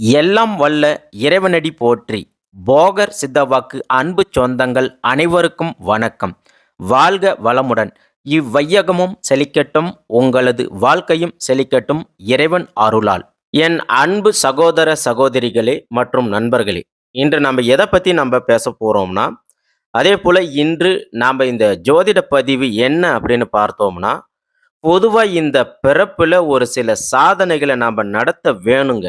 எல்லாம் வல்ல இறைவனடி போற்றி. போகர் சித்தவாக்கு அன்பு சொந்தங்கள் அனைவருக்கும் வணக்கம். வாழ்க வளமுடன். இவ்வையகமும் செழிக்கட்டும் உங்களது வாழ்க்கையும் செழிக்கட்டும் இறைவன் அருளால். என் அன்பு சகோதர சகோதரிகளே மற்றும் நண்பர்களே இன்று நம்ம எதை பற்றி நம்ம பேச போகிறோம்னா அதே போல் இன்று நாம் இந்த ஜோதிட பதிவு என்ன அப்படின்னு பார்த்தோம்னா பொதுவாக இந்த பிறப்பில் ஒரு சில சாதனைகளை நாம் நடத்த வேணுங்க.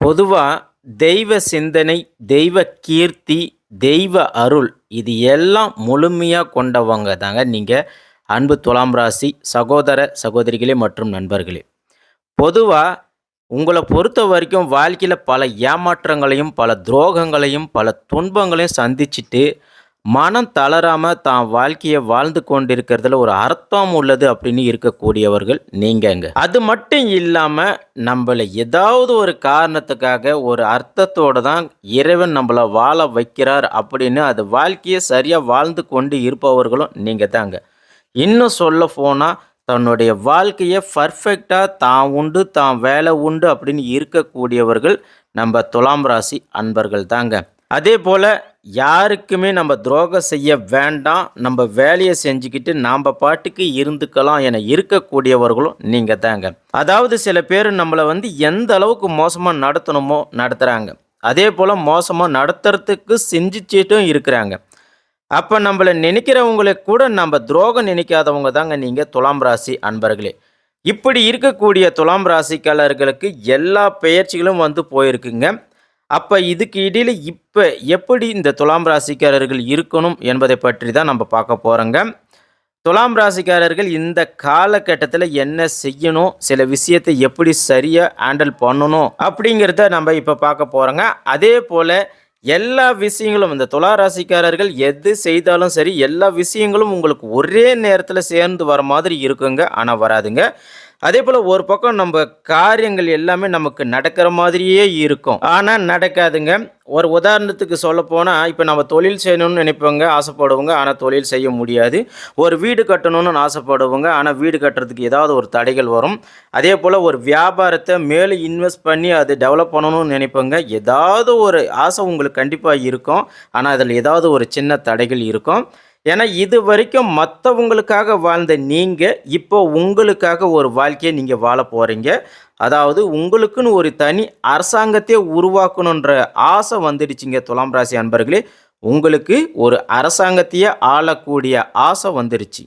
பொதுவாக தெய்வ சிந்தனை தெய்வ கீர்த்தி தெய்வ அருள் இது எல்லாம் முழுமையாக கொண்டவங்க தாங்க நீங்கள் அன்பு துலாம் ராசி சகோதர சகோதரிகளே மற்றும் நண்பர்களே. பொதுவாக உங்களை பொறுத்த வரைக்கும் வாழ்க்கையில் பல ஏமாற்றங்களையும் பல துரோகங்களையும் பல துன்பங்களையும் சந்திச்சுட்டு மனம் தளராமல் தான் வாழ்க்கையை வாழ்ந்து கொண்டிருக்கிறதுல ஒரு அர்த்தம் உள்ளது அப்படின்னு இருக்கக்கூடியவர்கள் நீங்கங்க. அது மட்டும் இல்லாமல் நம்மளை ஏதாவது ஒரு காரணத்துக்காக ஒரு அர்த்தத்தோடு தான் இறைவன் நம்மளை வாழ வைக்கிறார் அப்படின்னு அது வாழ்க்கையை சரியாக வாழ்ந்து கொண்டு இருப்பவர்களும் நீங்கள் தாங்க இன்னும் சொல்ல போனால் தன்னுடைய வாழ்க்கையை பர்ஃபெக்டாக தான் உண்டு தான் வேலை உண்டு அப்படின்னு இருக்கக்கூடியவர்கள் நம்ம துலாம் ராசி அன்பர்கள் தாங்க. அதே போல் யாருக்குமே நம்ம துரோகம் செய்ய வேண்டாம். நம்ம வேலையை செஞ்சுக்கிட்டு நாம் பாட்டுக்கு இருந்துக்கலாம் என இருக்கக்கூடியவர்களும் நீங்கள் தாங்க. அதாவது சில பேர் நம்மளை வந்து எந்த அளவுக்கு மோசமாக நடத்தணுமோ நடத்துகிறாங்க அதே போல் மோசமாக நடத்துறதுக்கு செஞ்சிச்சிட்டும் இருக்கிறாங்க. அப்போ நம்மளை நினைக்கிறவங்களை கூட நம்ம துரோகம் நினைக்காதவங்க தாங்க நீங்கள் துலாம் ராசி அன்பர்களே. இப்படி இருக்கக்கூடிய துலாம் ராசிக்காரர்களுக்கு எல்லா பெயர்ச்சிகளும் வந்து போயிருக்குங்க. அப்போ இதுக்கு இடையில் இப்போ எப்படி இந்த துலாம் ராசிக்காரர்கள் இருக்கணும் என்பதை பற்றி தான் நம்ம பார்க்க போகிறோங்க துலாம் ராசிக்காரர்கள் இந்த காலகட்டத்தில் என்ன செய்யணும் சில விஷயத்தை எப்படி சரியாக ஹேண்டில் பண்ணணும் அப்படிங்கிறத நம்ம இப்போ பார்க்க போகிறோங்க அதே போல் எல்லா விஷயங்களும் இந்த துலா ராசிக்காரர்கள் எது செய்தாலும் சரி எல்லா விஷயங்களும் உங்களுக்கு ஒரே நேரத்தில் சேர்ந்து வர மாதிரி இருக்குங்க. ஆனால் வராதுங்க. அதே போல் ஒரு பக்கம் நம்ம காரியங்கள் எல்லாமே நமக்கு நடக்கிற மாதிரியே இருக்கும். ஆனால் நடக்காதுங்க. ஒரு உதாரணத்துக்கு சொல்ல போனால் இப்போ நம்ம தொழில் செய்யணும்னு நினைப்பவங்க ஆசைப்படுவோங்க ஆனால் தொழில் செய்ய முடியாது. ஒரு வீடு கட்டணும்னு ஆசைப்படுவோங்க ஆனால் வீடு கட்டுறதுக்கு ஏதாவது ஒரு தடைகள் வரும். அதே போல் ஒரு வியாபாரத்தை மேலே இன்வெஸ்ட் பண்ணி அது டெவலப் பண்ணணும்னு நினைப்போங்க ஏதாவது ஒரு ஆசை உங்களுக்கு கண்டிப்பாக இருக்கும். ஆனால் அதில் ஏதாவது ஒரு சின்ன தடைகள் இருக்கும். ஏன்னா இது வரைக்கும் மற்றவங்களுக்காக வாழ்ந்த நீங்கள் இப்போ உங்களுக்காக ஒரு வாழ்க்கையை நீங்கள் வாழ போகிறீங்க அதாவது உங்களுக்குன்னு ஒரு தனி அரசாங்கத்தையே உருவாக்கணுன்ற ஆசை வந்துடுச்சிங்க துலாம் ராசி அன்பர்களே. உங்களுக்கு ஒரு அரசாங்கத்தையே ஆளக்கூடிய ஆசை வந்துடுச்சு.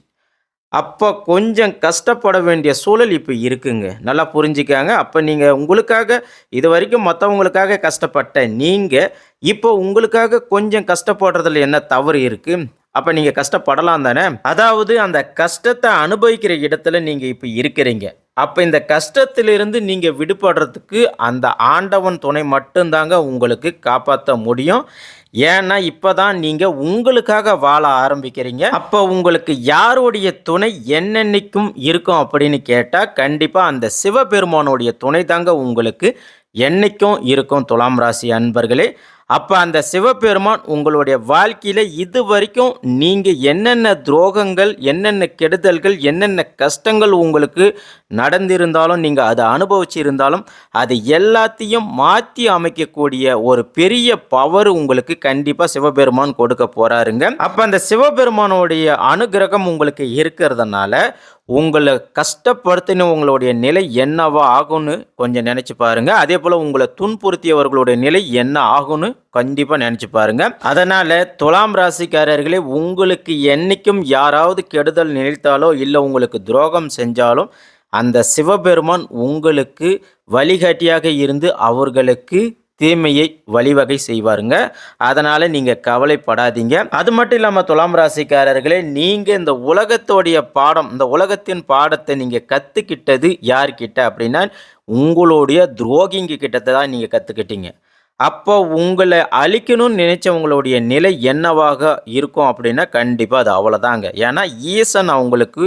அப்போ கொஞ்சம் கஷ்டப்பட வேண்டிய சூழல் இப்போ இருக்குங்க. நல்லா புரிஞ்சுக்காங்க. அப்போ நீங்கள் உங்களுக்காக இது வரைக்கும் மற்றவங்களுக்காக கஷ்டப்பட்ட நீங்கள் இப்போ உங்களுக்காக கொஞ்சம் கஷ்டப்படுறதுல என்ன தவறு இருக்குது அப்போ நீங்கள் கஷ்டப்படலாம் தானே? அதாவது அந்த கஷ்டத்தை அனுபவிக்கிற இடத்துல நீங்கள் இப்போ இருக்கிறீங்க. அப்போ இந்த கஷ்டத்திலிருந்து நீங்கள் விடுபடுறதுக்கு அந்த ஆண்டவன் துணை மட்டும்தாங்க உங்களுக்கு காப்பாற்ற முடியும். ஏன்னா இப்போ தான் நீங்கள் உங்களுக்காக வாழ ஆரம்பிக்கிறீங்க. அப்போ உங்களுக்கு யாருடைய துணை என்னென்னைக்கும் இருக்கும் அப்படின்னு கேட்டால் கண்டிப்பாக அந்த சிவபெருமானுடைய துணை தாங்க உங்களுக்கு என்னைக்கும் இருக்கும் துலாம் ராசி அன்பர்களே. அப்போ அந்த சிவபெருமான் உங்களுடைய வாழ்க்கையில் இது வரைக்கும் நீங்கள் என்னென்ன துரோகங்கள் என்னென்ன கெடுதல்கள் என்னென்ன கஷ்டங்கள் உங்களுக்கு நடந்திருந்தாலும் நீங்கள் அதை அனுபவிச்சு இருந்தாலும் அது எல்லாத்தையும் மாற்றி அமைக்கக்கூடிய ஒரு பெரிய பவர் உங்களுக்கு கண்டிப்பாக சிவபெருமான் கொடுக்க போகிறாருங்க அப்போ அந்த சிவபெருமானுடைய அனுகிரகம் உங்களுக்கு இருக்கிறதுனால உங்களை கஷ்டப்படுத்தின உங்களுடைய நிலை என்னவா ஆகும்னு கொஞ்சம் நினச்சி பாருங்க. அதே போல் உங்களை துன்புறுத்தியவர்களுடைய நிலை என்ன ஆகும்னு கண்டிப்பாக நினச்சி பாருங்க. அதனால் துலாம் ராசிக்காரர்களே உங்களுக்கு என்றைக்கும் யாராவது கெடுதல் நினைத்தாலோ இல்லை உங்களுக்கு துரோகம் செஞ்சாலும் அந்த சிவபெருமான் உங்களுக்கு வழிகாட்டியாக இருந்து அவர்களுக்கு தீமையை வழிவகை செய்வாருங்க. அதனால் நீங்கள் கவலைப்படாதீங்க. அது மட்டும் இல்லாமல் துலாம் ராசிக்காரர்களே நீங்கள் இந்த உலகத்தோடைய பாடம் இந்த உலகத்தின் பாடத்தை நீங்கள் கற்றுக்கிட்டது யார்கிட்ட அப்படின்னா உங்களுடைய துரோகிங்க கிட்டத்தை தான் நீங்கள் கற்றுக்கிட்டீங்க அப்போ உங்களை அழிக்கணும்னு நினைச்சவங்களுடைய நிலை என்னவாக இருக்கும் அப்படின்னா கண்டிப்பாக அது அவ்வளோதாங்க ஏன்னா ஈசன் அவங்களுக்கு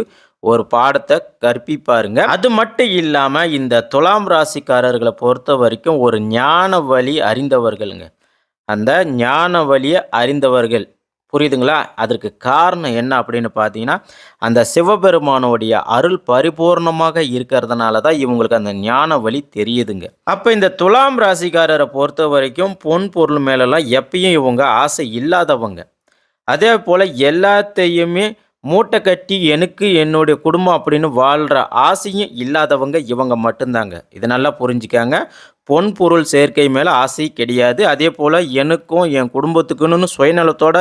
ஒரு பாடத்தை கற்பிப்பாருங்க. அது மட்டும் இல்லாமல் இந்த துலாம் ராசிக்காரர்களை பொறுத்த வரைக்கும் ஒரு ஞான வழி அறிந்தவர்களுங்க. அந்த ஞான வழியை அறிந்தவர்கள். புரியுதுங்களா? அதற்கு காரணம் என்ன அப்படின்னு பார்த்தீங்கன்னா அந்த சிவபெருமானோடைய அருள் பரிபூர்ணமாக இருக்கிறதுனால தான் இவங்களுக்கு அந்த ஞான வழி தெரியுதுங்க. அப்போ இந்த துலாம் ராசிக்காரரை பொறுத்த வரைக்கும் பொன் பொருள் மேலெல்லாம் எப்பயும் இவங்க ஆசை இல்லாதவங்க. அதே போல் எல்லாத்தையுமே மூட்டை கட்டி எனக்கு என்னுடைய குடும்பம் அப்படின்னு வாழ்கிற ஆசையும் இல்லாதவங்க இவங்க மட்டும்தாங்க. இது நல்லா புரிஞ்சுக்காங்க. பொன் பொருள் சேர்க்கை மேலே ஆசை கிடையாது. அதே போல் எனக்கும் என் குடும்பத்துக்குன்னு சுயநலத்தோட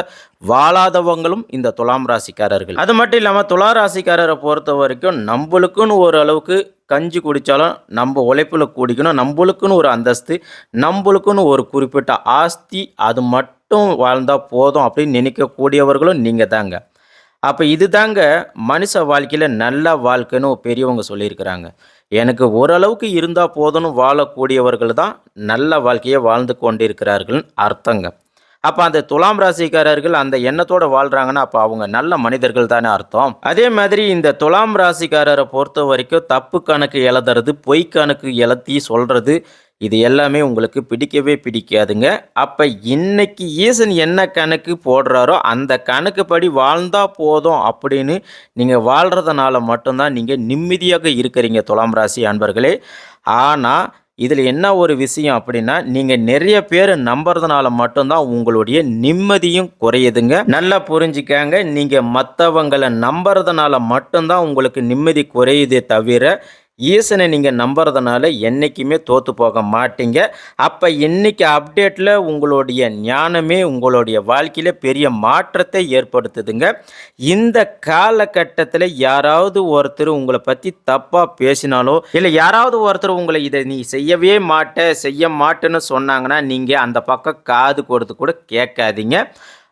வாழாதவங்களும் இந்த துலாம் ராசிக்காரர்கள். அது மட்டும் இல்லாமல் துலா ராசிக்காரரை பொறுத்த வரைக்கும் நம்மளுக்குன்னு ஓரளவுக்கு கஞ்சி குடித்தாலும் நம்ம உழைப்பில் குடிக்கணும். நம்மளுக்குன்னு ஒரு அந்தஸ்து நம்மளுக்குன்னு ஒரு குறிப்பிட்ட ஆஸ்தி அது மட்டும் வாழ்ந்தால் போதும் அப்படின்னு நினைக்கக்கூடியவர்களும் நீங்கள் தாங்க அப்போ இது தாங்க மனுஷ வாழ்க்கையில் நல்ல வாழ்க்கைன்னு பெரியவங்க சொல்லியிருக்கிறாங்க. எனக்கு ஓரளவுக்கு இருந்தால் போதும்னு வாழக்கூடியவர்கள் தான் நல்ல வாழ்க்கையை வாழ்ந்து கொண்டிருக்கிறார்கள் அர்த்தங்க. அப்போ அந்த துலாம் ராசிக்காரர்கள் அந்த எண்ணத்தோடு வாழ்கிறாங்கன்னா அப்போ அவங்க நல்ல மனிதர்கள் தானே அர்த்தம். அதே மாதிரி இந்த துலாம் ராசிக்காரரை பொறுத்த வரைக்கும் தப்பு கணக்கு எழுதுறது பொய் கணக்கு எழுத்தி சொல்கிறது இது எல்லாமே உங்களுக்கு பிடிக்கவே பிடிக்காதுங்க. அப்போ இன்னைக்கு ஈசன் என்ன கணக்கு போடுறாரோ அந்த கணக்குப்படி வாழ்ந்தால் போதும் அப்படின்னு நீங்கள் வாழ்கிறதுனால மட்டும்தான் நீங்கள் நிம்மதியாக இருக்கிறீங்க துலாம் ராசி அன்பர்களே. ஆனால் இதில் என்ன ஒரு விஷயம் அப்படின்னா நீங்கள் நிறைய பேர் நம்புறதுனால மட்டும்தான் உங்களுடைய நிம்மதியும் குறையுதுங்க. நல்லா புரிஞ்சுக்காங்க. நீங்கள் மற்றவங்களை நம்புறதுனால மட்டும்தான் உங்களுக்கு நிம்மதி குறையுதே தவிர ஈசனை நீங்கள் நம்புறதுனால என்றைக்குமே தோற்று போக மாட்டீங்க. அப்போ இன்னைக்கு அப்டேட்டில் உங்களுடைய ஞானமே உங்களுடைய வாழ்க்கையில் பெரிய மாற்றத்தை ஏற்படுத்துதுங்க. இந்த காலகட்டத்தில் யாராவது ஒருத்தர் உங்களை பற்றி தப்பாக பேசினாலோ இல்லை யாராவது ஒருத்தர் உங்களை இதை நீ செய்யவே மாட்ட செய்ய மாட்டேன்னு சொன்னாங்கன்னா நீங்கள் அந்த பக்கம் காது கொடுத்து கூட கேட்காதீங்க.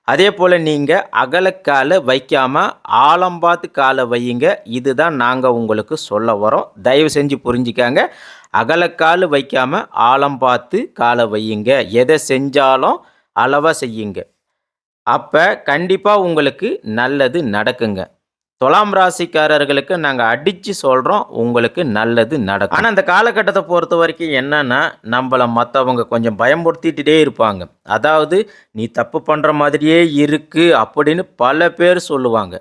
அதே போல் நீங்கள் அகலக்காலை வைக்காமல் ஆழம் பார்த்து காலை வையுங்க. இதுதான் நாங்கள் உங்களுக்கு சொல்ல வரோம். தயவு செஞ்சு புரிஞ்சுக்காங்க. அகலக்கால் வைக்காமல் ஆழம் பார்த்து காலை வையுங்க. எதை செஞ்சாலும் அளவாக செய்யுங்க. அப்போ கண்டிப்பாக உங்களுக்கு நல்லது நடக்குங்க. துலாம் ராசிக்காரர்களுக்கு நாங்கள் அடித்து சொல்கிறோம் உங்களுக்கு நல்லது நடக்கும். ஆனால் அந்த காலகட்டத்தை பொறுத்த வரைக்கும் என்னென்னா நம்மளை மற்றவங்க கொஞ்சம் பயமுறுத்திட்டே இருப்பாங்க. அதாவது நீ தப்பு பண்ணுற மாதிரியே இருக்குது அப்படின்னு பல பேர் சொல்லுவாங்க.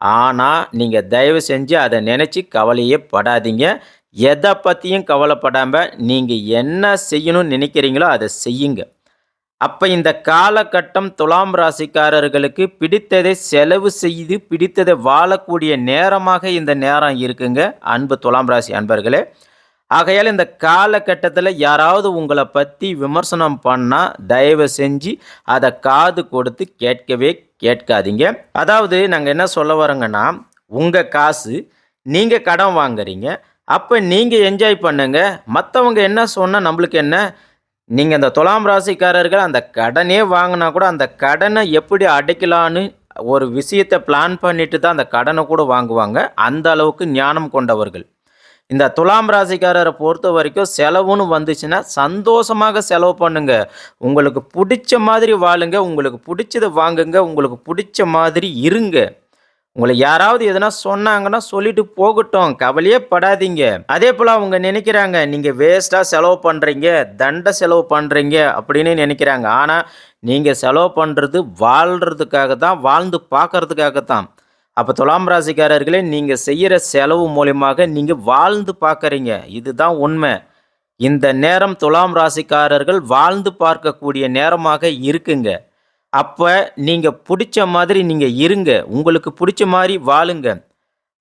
ஆனால் நீங்கள் தயவு செஞ்சு அதை நினச்சி கவலையே படாதீங்க. எதை பற்றியும் கவலைப்படாமல் நீங்கள் என்ன செய்யணும்னு நினைக்கிறீங்களோ அதை செய்யுங்க. அப்போ இந்த காலகட்டம் துலாம் ராசிக்காரர்களுக்கு பிடித்ததை செலவு செய்து பிடித்ததை வாழக்கூடிய நேரமாக இந்த நேரம் இருக்குங்க. அன்பு துலாம் ராசி அன்பர்களே ஆகையால் இந்த காலகட்டத்தில் யாராவது உங்களை பற்றி விமர்சனம் பண்ணால் தயவு செஞ்சு அதை காது கொடுத்து கேட்கவே கேட்காதீங்க. அதாவது நாங்கள் என்ன சொல்ல வரோங்கன்னா உங்கள் காசு நீங்கள் கடன் வாங்குறீங்க. அப்போ நீங்கள் என்ஜாய் பண்ணுங்கள் மற்றவங்க என்ன சொன்னால் நம்மளுக்கு என்ன? நீங்கள் அந்த துலாம் ராசிக்காரர்கள் அந்த கடனே வாங்கினா கூட அந்த கடனை எப்படி அடைக்கலான்னு ஒரு விஷயத்தை பிளான் பண்ணிட்டு தான் அந்த கடனை கூட வாங்குவாங்க. அந்த அளவுக்கு ஞானம் கொண்டவர்கள். இந்த துலாம் ராசிக்காரரை பொறுத்த வரைக்கும் செலவுன்னு வந்துச்சுன்னா சந்தோஷமாக செலவு பண்ணுங்க. உங்களுக்கு பிடிச்ச மாதிரி வாழுங்க உங்களுக்கு பிடிச்சதை வாங்குங்க உங்களுக்கு பிடிச்ச மாதிரி இருங்க. உங்களை யாராவது எதனா சொன்னாங்கன்னா சொல்லிட்டு போகட்டும் கவலையே படாதீங்க. அதே போல் அவங்க நினைக்கிறாங்க நீங்கள் வேஸ்ட்டாக செலவு பண்ணுறீங்க தண்டை செலவு பண்ணுறீங்க அப்படின்னு நினைக்கிறாங்க. ஆனால் நீங்கள் செலவு பண்ணுறது வாழ்கிறதுக்காக தான் வாழ்ந்து பார்க்கறதுக்காக தான். அப்போ துலாம் ராசிக்காரர்களே நீங்கள் செய்கிற செலவு மூலியமாக நீங்கள் வாழ்ந்து பார்க்குறீங்க. இதுதான் உண்மை. இந்த நேரம் துலாம் ராசிக்காரர்கள் வாழ்ந்து பார்க்கக்கூடிய நேரமாக இருக்குங்க. அப்போ நீங்கள் பிடிச்ச மாதிரி நீங்கள் இருங்க. உங்களுக்கு பிடிச்ச மாதிரி வாழுங்க.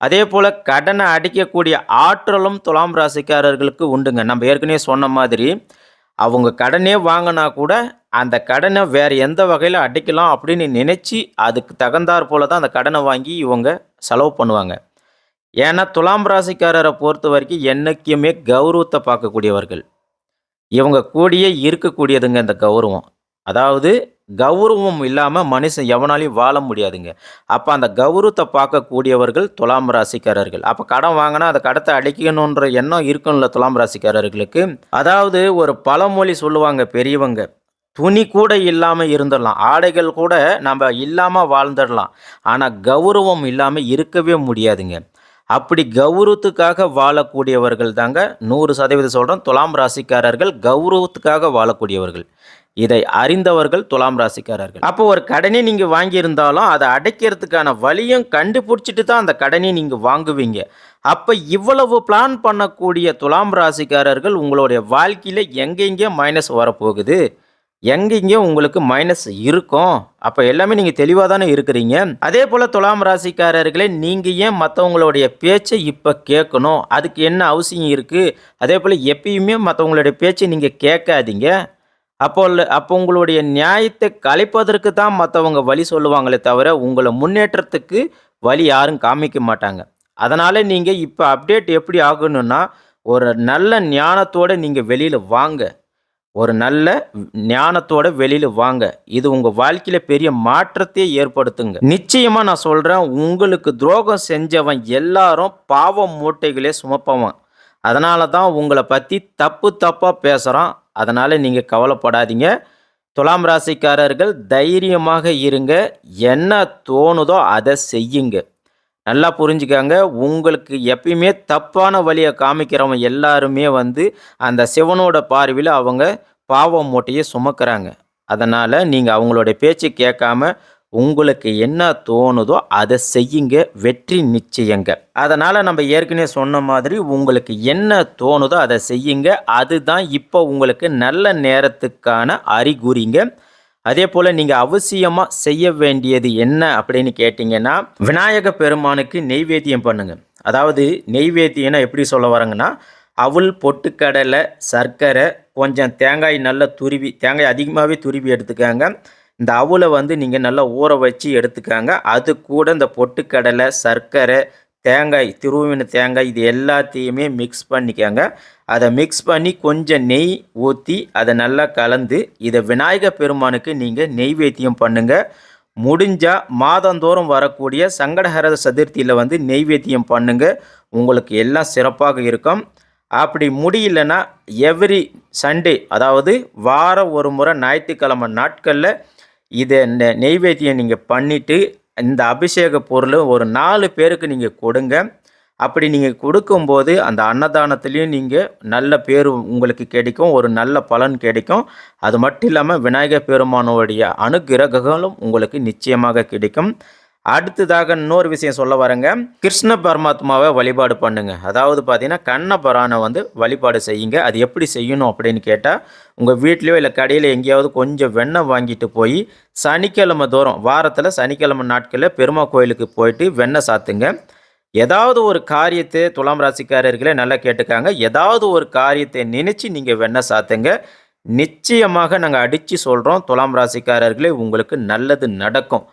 அதே போல் கடனை அடிக்கக்கூடிய ஆற்றலும் துலாம் ராசிக்காரர்களுக்கு உண்டுங்க. நம்ம ஏற்கனவே சொன்ன மாதிரி அவங்க கடனே வாங்கினா கூட அந்த கடனை வேறு எந்த வகையில் அடிக்கலாம் அப்படின்னு நினச்சி அதுக்கு தகுந்தாற் போல தான் அந்த கடனை வாங்கி இவங்க செலவு பண்ணுவாங்க. ஏன்னா துலாம் ராசிக்காரரை பொறுத்த வரைக்கும் என்றைக்குமே கௌரவத்தை பார்க்கக்கூடியவர்கள். இவங்க கூடயே இருக்கக்கூடியதுங்க இந்த கௌரவம். அதாவது கௌரவம் இல்லாமல் மனுஷன் எவனாலையும் வாழ முடியாதுங்க. அப்போ அந்த கௌரவத்தை பார்க்கக்கூடியவர்கள் துலாம் ராசிக்காரர்கள். அப்போ கடன் வாங்கினா அந்த கடத்தை அடைக்கணுன்ற எண்ணம் இருக்கும்ல துலாம் ராசிக்காரர்களுக்கு. அதாவது ஒரு பழமொழி சொல்லுவாங்க பெரியவங்க துணி கூட இல்லாமல் இருந்துடலாம் ஆடைகள் கூட நம்ம இல்லாமல் வாழ்ந்துடலாம். ஆனால் கௌரவம் இல்லாமல் இருக்கவே முடியாதுங்க. அப்படி கௌரவத்துக்காக வாழக்கூடியவர்கள் தாங்க நூறு சதவீதம் சொல்கிறோம் துலாம் ராசிக்காரர்கள் கௌரவத்துக்காக வாழக்கூடியவர்கள். இதை அறிந்தவர்கள் துலாம் ராசிக்காரர்கள். அப்போ ஒரு கடனை நீங்கள் வாங்கியிருந்தாலும் அதை அடைக்கிறதுக்கான வழியும் கண்டுபிடிச்சிட்டு தான் அந்த கடனை நீங்கள் வாங்குவீங்க. அப்போ இவ்வளவு பிளான் பண்ணக்கூடிய துலாம் ராசிக்காரர்கள் உங்களுடைய வாழ்க்கையில் எங்கெங்கே மைனஸ் வரப்போகுது. எங்கெங்கே உங்களுக்கு மைனஸ் இருக்கும். அப்போ எல்லாமே நீங்கள் தெளிவாக தானே இருக்கிறீங்க. அதே போல் துலாம் ராசிக்காரர்களே நீங்கள் ஏன் மற்றவங்களுடைய பேச்சை இப்போ கேட்கணும்? அதுக்கு என்ன அவசியம் இருக்குது அதே போல் எப்பயுமே மற்றவங்களுடைய பேச்சை நீங்கள் கேட்காதீங்க. அப்போ அப்போ உங்களுடைய நியாயத்தை கலைப்பதற்கு தான் மற்றவங்க வழி சொல்லுவாங்களே தவிர உங்களை முன்னேற்றத்துக்கு வழி யாரும் காமிக்க மாட்டாங்க. அதனால் நீங்கள் இப்போ அப்டேட் எப்படி ஆகணும்னா ஒரு நல்ல ஞானத்தோடு நீங்கள் வெளியில் வாங்க. ஒரு நல்ல ஞானத்தோட வெளியில் வாங்க. இது உங்கள் வாழ்க்கையில் பெரிய மாற்றத்தை ஏற்படுத்துங்க. நிச்சயமாக நான் சொல்கிறேன் உங்களுக்கு துரோகம் செஞ்சவன் எல்லாரும் பாவ மூட்டைகளே சுமப்பவன். அதனால தான் உங்களை பற்றி தப்பு தப்பாக பேசுகிறான் அதனால் நீங்கள் கவலைப்படாதீங்க. துலாம் ராசிக்காரர்கள் தைரியமாக இருங்க. என்ன தோணுதோ அதை செய்யுங்க. நல்லா புரிஞ்சுக்காங்க. உங்களுக்கு எப்பயுமே தப்பான வழியை காமிக்கிறவங்க எல்லாருமே வந்து அந்த சிவனோட பார்வையில் அவங்க பாவம் மூட்டையை சுமக்கிறாங்க. அதனால் நீங்கள் அவங்களோட பேச்சு கேட்காம உங்களுக்கு என்ன தோணுதோ அதை செய்யுங்க வெற்றி நிச்சயங்க. அதனால் நம்ம ஏற்கனவே சொன்ன மாதிரி உங்களுக்கு என்ன தோணுதோ அதை செய்யுங்க. அதுதான் இப்போ உங்களுக்கு நல்ல நேரத்துக்கான அறிகுறிங்க. அதே போல் நீங்கள் அவசியமாக செய்ய வேண்டியது என்ன அப்படின்னு கேட்டிங்கன்னா விநாயக பெருமானுக்கு நெய்வேத்தியம் பண்ணுங்க. அதாவது நெய்வேத்தியம்னா எப்படி சொல்ல வரங்கன்னா அவள் பொட்டுக்கடலை சர்க்கரை கொஞ்சம் தேங்காய் நல்லா துருவி தேங்காய் அதிகமாகவே துருவி எடுத்துக்காங்க. இந்த அவலை வந்து நீங்கள் நல்லா ஊற வச்சு எடுத்துக்காங்க. அது கூட இந்த பொட்டுக்கடலை சர்க்கரை தேங்காய் திருவின தேங்காய் இது எல்லாத்தையுமே மிக்ஸ் பண்ணிக்கோங்க. அதை மிக்ஸ் பண்ணி கொஞ்சம் நெய் ஊற்றி அதை நல்லா கலந்து இதை விநாயகர் பெருமானுக்கு நீங்கள் நெய்வேத்தியம் பண்ணுங்க. முடிஞ்சால் மாதந்தோறும் வரக்கூடிய சங்கடஹர சதுர்த்தியில் வந்து நெய்வேத்தியம் பண்ணுங்கள் உங்களுக்கு எல்லாம் சிறப்பாக இருக்கும். அப்படி முடியலன்னா எவ்ரி சண்டே அதாவது வாரம் ஒரு முறை ஞாயிற்றுக்கிழமை நாட்களில் இதை இந்த நெய்வேத்தியம் நீங்கள் பண்ணிவிட்டு இந்த அபிஷேக பொருள் ஒரு நாலு பேருக்கு நீங்கள் கொடுங்க. அப்படி நீங்கள் கொடுக்கும்போது அந்த அன்னதானத்துலேயும் நீங்கள் நல்ல பேர் உங்களுக்கு கிடைக்கும் ஒரு நல்ல பலன் கிடைக்கும். அது மட்டும் இல்லாமல் விநாயகர் பெருமானோடைய அனுகிரகங்களும் உங்களுக்கு நிச்சயமாக கிடைக்கும். அடுத்ததாக இன்னொரு விஷயம் சொல்ல வரேங்க. கிருஷ்ண பரமாத்மாவை வழிபாடு பண்ணுங்க. அதாவது பார்த்தீங்கன்னா கண்ணபரானை வந்து வழிபாடு செய்யுங்க. அது எப்படி செய்யணும் அப்படின்னு கேட்டால் உங்கள் வீட்லேயோ இல்லை கடையில் எங்கேயாவது கொஞ்சம் வெண்ணெய் வாங்கிட்டு போய் சனிக்கிழமை தோறும் வாரத்தில் சனிக்கிழமை நாட்களில் பெருமா கோயிலுக்கு போயிட்டு வெண்ணெய் சாத்துங்க. ஏதாவது ஒரு காரியத்தை துலாம் ராசிக்காரர்களே நல்லா கேட்டுக்காங்க. ஏதாவது ஒரு காரியத்தை நினச்சி நீங்கள் வெண்ணெய் சாத்துங்க. நிச்சயமாக நாங்கள் அடித்து சொல்கிறோம் துலாம் ராசிக்காரர்களே உங்களுக்கு நல்லது நடக்கும்.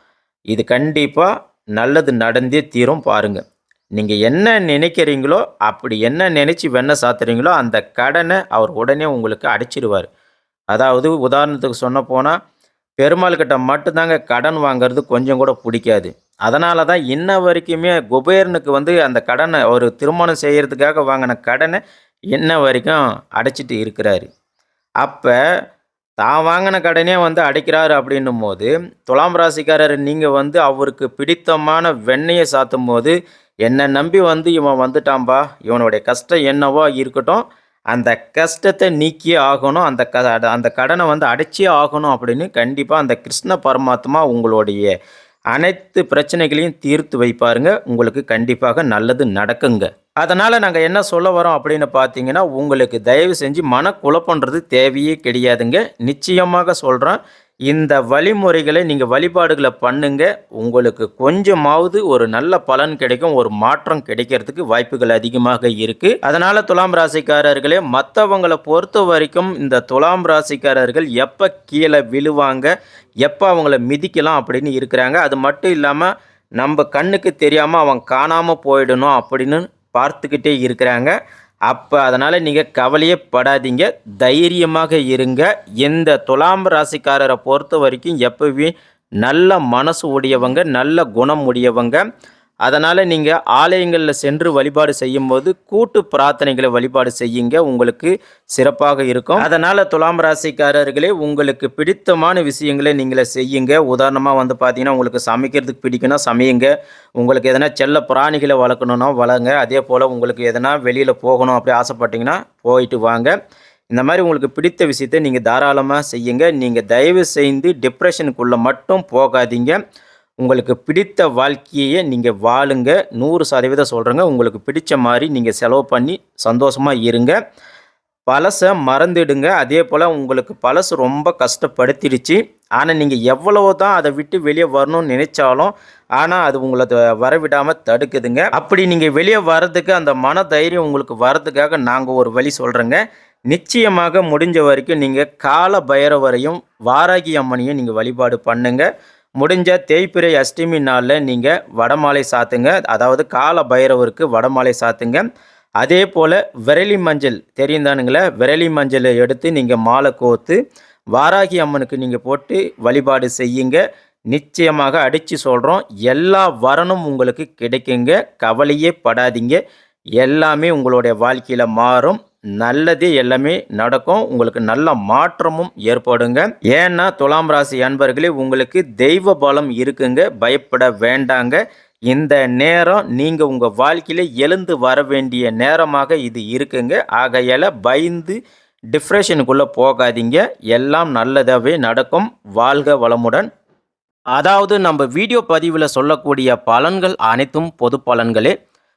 இது கண்டிப்பாக நல்லது நடந்தே தீரும் பாருங்கள் நீங்கள் என்ன நினைக்கிறீங்களோ அப்படி என்ன நினச்சி வெண்ணெய் சாத்துறீங்களோ அந்த கடனை அவர் உடனே உங்களுக்கு அடைச்சிடுவார் அதாவது உதாரணத்துக்கு சொன்ன போனால் பெருமாள் கிட்ட மட்டும்தாங்க கடன் வாங்குறது கொஞ்சம் கூட பிடிக்காது. அதனால தான் இன்ன வரைக்குமே குபேரனுக்கு வந்து அந்த கடனை ஒரு திருமணம் செய்கிறதுக்காக வாங்கின கடனை இன்ன வரைக்கும் அடைச்சிட்டு இருக்கிறாரு. அப்போ தான் வாங்கின கடனே வந்து அடைக்கிறாரு அப்படின்னும் போது துலாம் ராசிக்காரர் நீங்கள் வந்து அவருக்கு பிடித்தமான வெண்ணையை சாத்தும் போது என்னை நம்பி வந்து இவன் வந்துட்டான்பா இவனுடைய கஷ்டம் என்னவோ இருக்கட்டும் அந்த கஷ்டத்தை நீக்கியே ஆகணும் அந்த க அந்த கடனை வந்து அடைச்சியே ஆகணும் அப்படின்னு கண்டிப்பாக அந்த கிருஷ்ண பரமாத்மா உங்களுடைய அனைத்து பிரச்சனைகளையும் தீர்த்து வைப்பாருங்க. உங்களுக்கு கண்டிப்பாக நல்லது நடக்குங்க. அதனால் நாங்கள் என்ன சொல்ல வரோம் அப்படின்னு பார்த்தீங்கன்னா உங்களுக்கு தயவு செஞ்சு மனக்குழப்பன்றது தேவையே கிடையாதுங்க. நிச்சயமாக சொல்கிறோம் இந்த வழிமுறைகளை நீங்கள் வழிபாடுகளை பண்ணுங்க. உங்களுக்கு கொஞ்சமாவது ஒரு நல்ல பலன் கிடைக்கும் ஒரு மாற்றம் கிடைக்கிறதுக்கு வாய்ப்புகள் அதிகமாக இருக்குது அதனால் துலாம் ராசிக்காரர்களே மற்றவங்களை பொறுத்த வரைக்கும் இந்த துலாம் ராசிக்காரர்கள் எப்போ கீழே விழுவாங்க எப்போ அவங்கள மிதிக்கலாம் அப்படின்னு இருக்கிறாங்க. அது மட்டும் இல்லாமல் நம்ம கண்ணுக்கு தெரியாமல் அவன் காணாமல் போயிடணும் அப்படின்னு பார்த்துக்கிட்டே இருக்கிறாங்க. அப்போ அதனால் நீங்கள் கவலையே படாதீங்க. தைரியமாக இருங்க. எந்த துலாம் ராசிக்காரரை பொறுத்த வரைக்கும் எப்பவுமே நல்ல மனசு உடையவங்க நல்ல குணம் உடையவங்க. அதனால் நீங்கள் ஆலயங்களில் சென்று வழிபாடு செய்யும்போது கூட்டு பிரார்த்தனைகளை வழிபாடு செய்யுங்க. உங்களுக்கு சிறப்பாக இருக்கும். அதனால் துலாம் ராசிக்காரர்களே உங்களுக்கு பிடித்தமான விஷயங்களை நீங்களே செய்யுங்க. உதாரணமாக வந்து பார்த்தீங்கன்னா உங்களுக்கு சமைக்கிறதுக்கு பிடிக்குன்னா சமையுங்க. உங்களுக்கு எதனா செல்ல பிராணிகளை வளர்க்கணுன்னா வளருங்க. அதே போல் உங்களுக்கு எதனா வெளியில் போகணும் அப்படி ஆசைப்பட்டீங்கன்னா போயிட்டு வாங்க. இந்த மாதிரி உங்களுக்கு பிடித்த விஷயத்தை நீங்கள் தாராளமாக செய்யுங்க. நீங்கள் தயவு செய்து டிப்ரெஷனுக்குள்ளே மட்டும் போகாதீங்க. உங்களுக்கு பிடித்த வாழ்க்கையை நீங்கள் வாழுங்க. நூறு சதவீதம் சொல்கிறேங்க உங்களுக்கு பிடித்த மாதிரி நீங்கள் செலவு பண்ணி சந்தோஷமாக இருங்க. பழசை மறந்துடுங்க. அதே போல் உங்களுக்கு பழசு ரொம்ப கஷ்டப்படுத்திடுச்சு. ஆனால் நீங்கள் எவ்வளவு தான் அதை விட்டு வெளியே வரணும்னு நினைச்சாலும் ஆனால் அது உங்களை வரவிடாமல் தடுக்குதுங்க. அப்படி நீங்கள் வெளியே வர்றதுக்கு அந்த மன தைரியம் உங்களுக்கு வர்றதுக்காக நாங்கள் ஒரு வழி சொல்கிறோங்க நிச்சயமாக முடிஞ்ச வரைக்கும் நீங்கள் கால பைரவரையும் வாராகி அம்மனையும் நீங்கள் வழிபாடு பண்ணுங்கள் முடிஞ்ச தேய்பிறை அஷ்டமி நாளில் நீங்கள் வடமாலை சாத்துங்க. அதாவது கால பைரவருக்கு வடமாலை சாத்துங்க. அதே போல் விரலி மஞ்சள் தெரியுந்தானுங்களே விரலி மஞ்சளை எடுத்து நீங்கள் மாலை கோர்த்து வாராகி அம்மனுக்கு நீங்கள் போட்டு வழிபாடு செய்யுங்க. நிச்சயமாக அடித்து சொல்கிறோம் எல்லா வரனும் உங்களுக்கு கிடைக்குங்க. கவலையே படாதீங்க. எல்லாமே உங்களுடைய வாழ்க்கையில் மாறும். நல்லதே எல்லாமே நடக்கும். உங்களுக்கு நல்ல மாற்றமும் ஏற்படுங்க. ஏன்னா துலாம் ராசி அன்பர்களே உங்களுக்கு தெய்வ பலம் இருக்குங்க. பயப்பட வேண்டாங்க. இந்த நேரம் நீங்கள் உங்கள் வாழ்க்கையில் எழுந்து வர வேண்டிய நேரமாக இது இருக்குங்க. ஆகையால் பயந்து டிப்ரெஷனுக்குள்ளே போகாதீங்க. எல்லாம் நல்லதாகவே நடக்கும். வாழ்க வளமுடன். அதாவது நம்ம வீடியோ பதிவில் சொல்லக்கூடிய பலன்கள் அனைத்தும் பொது பலன்களே.